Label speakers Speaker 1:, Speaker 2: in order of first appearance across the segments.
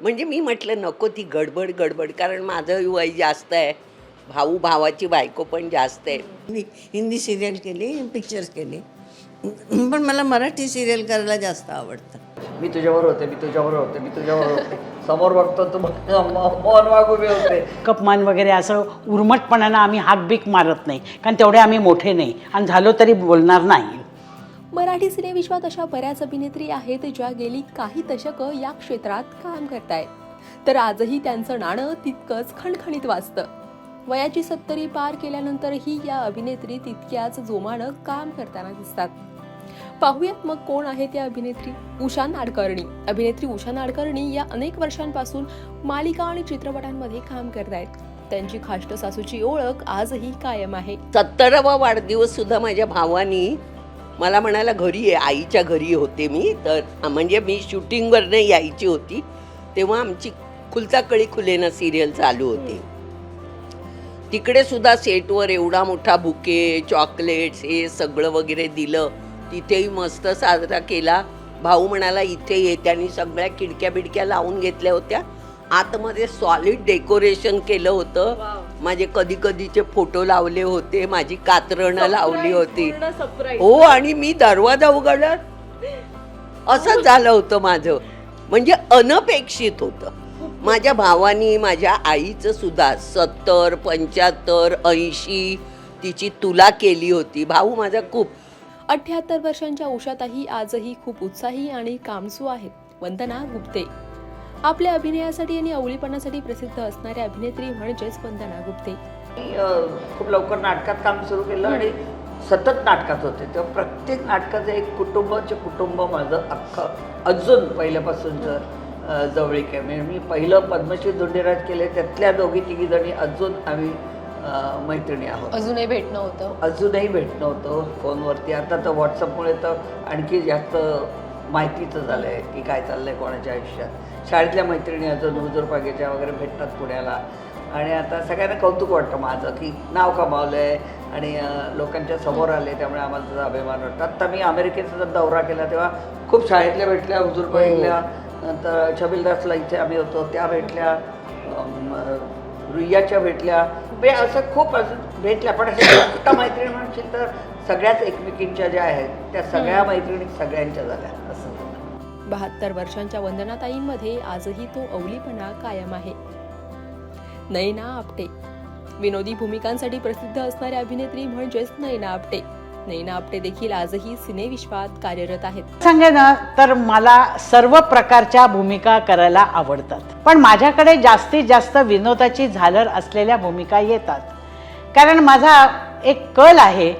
Speaker 1: म्हणजे मी म्हटलं नको ती गडबड गडबड. कारण माझं वय जास्त आहे. भाऊ भावाची बायको पण जास्त आहे.
Speaker 2: मी हिंदी सिरियल केली पिक्चर्स केले. पण मला मराठी सिरियल करायला जास्त आवडतं.
Speaker 3: मी तुझ्यावर होते मी तुझ्यावर होते मी तुझ्यावर होते. समोर बघतो तू मोहन वाघ उभे होते
Speaker 4: कपमान वगैरे असं उर्मटपणानं आम्ही हाकबीक मारत नाही. कारण तेवढे आम्ही मोठे नाही. आणि झालो तरी बोलणार नाही.
Speaker 5: मराठी सिनेविश्वात अशा बऱ्याच अभिनेत्री आहेत ज्या गेली काही दशकं या क्षेत्रात काम करतायत. तर आजही त्यांचं नाणं तितकंच खणखणीत वाजतं. वयाची सत्तरी पार केल्यानंतरही या अभिनेत्री तितक्याच जोमानं काम करताना दिसतात. पाहूयात मग कोण आहे त्या अभिनेत्री? उषा नाडकर्णी. अभिनेत्री उषा नाडकर्णी या अनेक वर्षांपासून मालिका आणि चित्रपटांमध्ये काम करतायत. त्यांची खाष्ट सासूची ओळख आजही कायम आहे.
Speaker 1: सत्तरावा वाढदिवस सुद्धा माझ्या भावानी मला म्हणाला घरी आहे आईच्या घरी होते मी. तर म्हणजे मी शूटिंगवरनं यायची होती. तेव्हा आमची खुलता कळी खुलेना सिरियल चालू होती. तिकडे सुद्धा सेटवर एवढा मोठा बुके चॉकलेट्स हे सगळं वगैरे दिलं. तिथेही मस्त साजरा केला. भाऊ म्हणाला इथे ये. त्यांनी सगळ्या खिडक्या बिडक्या लावून घेतल्या होत्या. आतमध्ये सॉलिड डेकोरेशन केलं होतं. माझे कधी कधीचे फोटो लावले होते माझी कातरणं लावली होती. हो आणि मी दरवाजा उघडला असंच झालं होतं माझं. म्हणजे अनपेक्षित होतं. माझ्या भावानी माझ्या आईचं सुद्धा सत्तर पंच्याहत्तर ऐंशी तिची तुला केली होती. भाऊ माझा खूप
Speaker 5: अठ्याहत्तर वर्षांच्या उषाताही आजही खूप उत्साही आणि कामसू आहेत. वंदना गुप्ते. आपल्या अभिनयासाठी आणि अवळीपणासाठी प्रसिद्ध असणाऱ्या अभिनेत्री म्हणजेच वंदना गुप्ते.
Speaker 3: खूप लवकर नाटकात काम सुरू केलं आणि सतत नाटकात होते. तेव्हा प्रत्येक नाटकाचं एक कुटुंबाचे कुटुंब माझं अख्खं अजून पहिल्यापासूनचं जवळीक आहे. म्हणजे मी पहिलं पद्मश्री धुंडेराज केले त्यातल्या दोघी तिघी जणी अजून आम्ही मैत्रिणी आहोत.
Speaker 5: अजूनही भेटणं होतं
Speaker 3: अजूनही भेटणं होतं फोनवरती. आता तर व्हॉट्सअपमुळे तर आणखी जास्त माहितीचं झालं आहे की काय चाललं आहे कोणाच्या आयुष्यात. शाळेतल्या मैत्रिणी अजून हुजूरपागेच्या वगैरे भेटतात पुण्याला. आणि आता सगळ्यांना कौतुक वाटतं माझं की नाव कमावलं आहे आणि लोकांच्या समोर आले त्यामुळे आम्हाला त्याचा अभिमान वाटतो. आत्ता मी अमेरिकेचा जर दौरा केला तेव्हा खूप शाळेतल्या भेटल्या हुजूरपागेतल्या नंतर छबिलदासला इथे आम्ही होतो त्या भेटल्या अं, रुईयाच्या भेटल्या. म्हणजे असं खूप असं भेटल्या. पण असं मोठ्या मैत्रिणी म्हणशील तर सगळ्याच एकमेकींच्या ज्या आहेत त्या सगळ्या मैत्रिणी सगळ्यांच्या झाल्या असं.
Speaker 5: बहात्तर वर्षांच्या वंदनाताईंमध्ये आजही तो अवलीपणा कायम आहे. नयना आपटे. विनोदी भूमिकांसाठी प्रसिद्ध असणाऱ्या अभिनेत्री म्हणजेच नयना आपटे. नयना आपटे देखील आजही सिनेविश्वात कार्यरत आहेत.
Speaker 4: सांगे ना तर मला सर्व प्रकारच्या भूमिका करायला आवडतात. पण माझ्याकडे जास्तीत जास्त विनोदाची झालर असलेल्या भूमिका येतात. कारण माझा एक कल आहे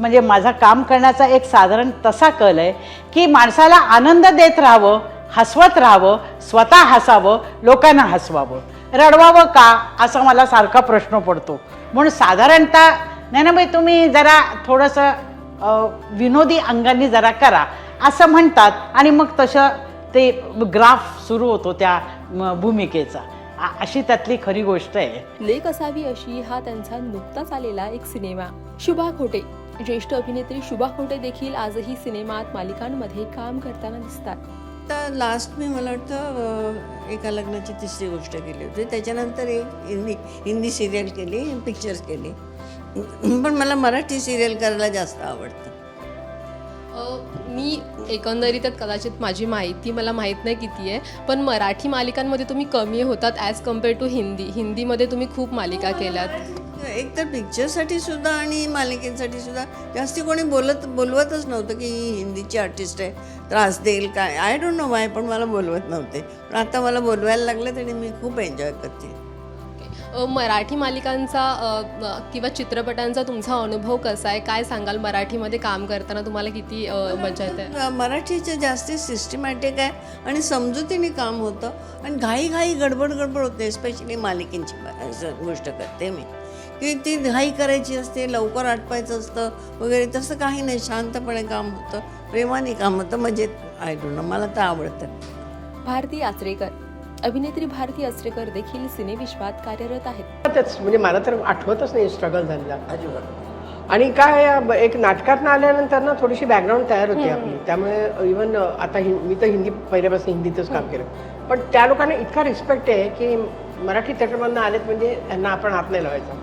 Speaker 4: म्हणजे माझा काम करण्याचा एक साधारण तसा कल आहे की माणसाला आनंद देत राहावं हसवत राहावं स्वतः हसावं लोकांना हसवावं. रडवावं का? असा मला सारखा प्रश्न पडतो. म्हणून साधारणतः नाही ना भाई तुम्ही जरा थोडंसं विनोदी अंगांनी जरा करा. असं म्हणतात आणि मग तसं ते ग्राफ सुरू होतो त्या भूमिकेचा. अशी त्यातली खरी गोष्ट आहे.
Speaker 5: लेख असावी अशी हा त्यांचा नुकताच आलेला एक सिनेमा. शुभा खोटे. ज्येष्ठ अभिनेत्री शुभा खोटे देखील आजही सिनेमात मालिकांमध्ये काम करताना दिसतात.
Speaker 2: तर लास्ट मी मला वाटतं एका लग्नाची तिसरी गोष्ट केली होती. त्याच्यानंतर एक हिंदी हिंदी सिरियल केली पिक्चर्स केले. पण मला मराठी सिरियल करायला जास्त आवडतं.
Speaker 6: अ, मी एकंदरीतच कदाचित माझी माहिती मला माहीत नाही किती आहे पण मराठी मालिकांमध्ये तुम्ही कमी होतात ॲज कंपेअर टू हिंदी. हिंदीमध्ये तुम्ही खूप मालिका केल्यात.
Speaker 2: एक तर पिक्चरसाठी सुद्धा आणि मालिकेसाठी सुद्धा जास्ती कोणी बोलत बोलवतच नव्हतं की ही हिंदीची आर्टिस्ट आहे. त्रास देईल काय? आय डोंट नो वाय पण मला बोलवत नव्हते. पण आता मला बोलवायला लागले आणि मी खूप एन्जॉय करते.
Speaker 6: मराठी मालिकांचा किंवा चित्रपटांचा तुमचा अनुभव कसा आहे? काय सांगाल? मराठीमध्ये काम करताना तुम्हाला किती मजा येते?
Speaker 2: मराठीचं जास्ती सिस्टमॅटिक आहे आणि समजुतीने काम होतं. आणि घाई घाई गडबड गडबड होते स्पेशली मालिकेंची गोष्ट करते मी. की ती घाई करायची असते लवकर आटपायचं असतं वगैरे तसं काही नाही. शांतपणे काम होतं. प्रेमाने काम होतं. मजेत आय डोंट नो मला तर आवडतं.
Speaker 5: भारती आचरेकर. अभिनेत्री भारती आचरेकर देखील सिनेविश्वात कार्यरत आहेत.
Speaker 7: म्हणजे मला तर आठवतच नाही स्ट्रगल झालेला.
Speaker 3: अजिबात
Speaker 7: आणि काय एक नाटकात आल्यानंतर ना थोडीशी बॅकग्राऊंड तयार होती आपली. त्यामुळे इवन आता हि मी तर हिंदी पहिल्यापासून हिंदीतच काम केलं. पण त्या लोकांना इतका रिस्पेक्ट आहे की मराठी थिएटरमधनं आलेत म्हणजे यांना आपण हात नाही लावायचा.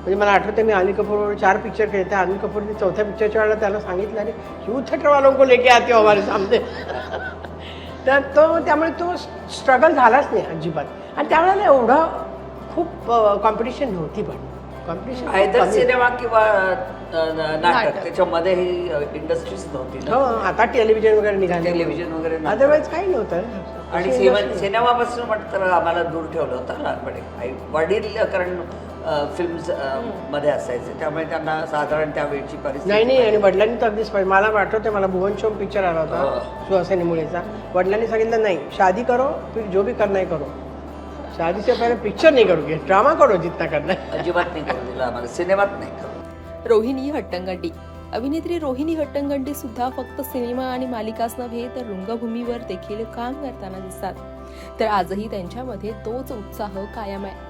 Speaker 7: म्हणजे मला आठवतं मी अनिल कपूरवर चार पिक्चर केले त्या अनिल कपूरने चौथ्या पिक्चरच्या वेळेला त्याला सांगितलं अरे क्यू थिएटरवालों को लेके आते हो हमारे सामने. तर तो त्यामुळे तो स्ट्रगल झालाच नाही अजिबात. आणि त्यावेळेला एवढं खूप कॉम्पिटिशन नव्हती पण. कॉम्पिटिशन
Speaker 3: आयदर सिनेमा किंवा नाटक त्याच्यामध्ये ही इंडस्ट्रीज नव्हती
Speaker 7: हो आता टेलिव्हिजन वगैरे निघाले.
Speaker 3: टेलिव्हिजन वगैरे.
Speaker 7: अदरवाईज काही नव्हतं.
Speaker 3: आणि. सिनेमापासून म्हटलं तर आम्हाला दूर ठेवलं होतं. लहानपणी आई वडील कारण फिल्म्समध्ये असायचे. त्यामुळे त्यांना साधारण त्यावेळची परिस्थिती
Speaker 7: नाही नाही आणि. वडिलांनी तर अगदीच पाहिजे मला आठवते मला भुवन शोम पिक्चर आला होता
Speaker 3: हो.
Speaker 7: सुहासिनी मुळेचा वडिलांनी सांगितलं नाही शादी करो फिर जो भी करना है करो. शादी से पहले पिक्चर नहीं करोगे ड्रामा करो जितना करना है.
Speaker 3: अजिबात नाही करू दिलं आम्हाला सिनेमात नाही करू.
Speaker 5: रोहिणी हट्टंगडी अभिनेत्री रोहिणी हट्टंगडी सुद्धा फक्त सिनेमा आणि मालिकाच नव्हे तर रंगभूमीवर देखील काम करताना दिसतात. तर आजही त्यांच्यामध्ये तोच उत्साह कायम आहे.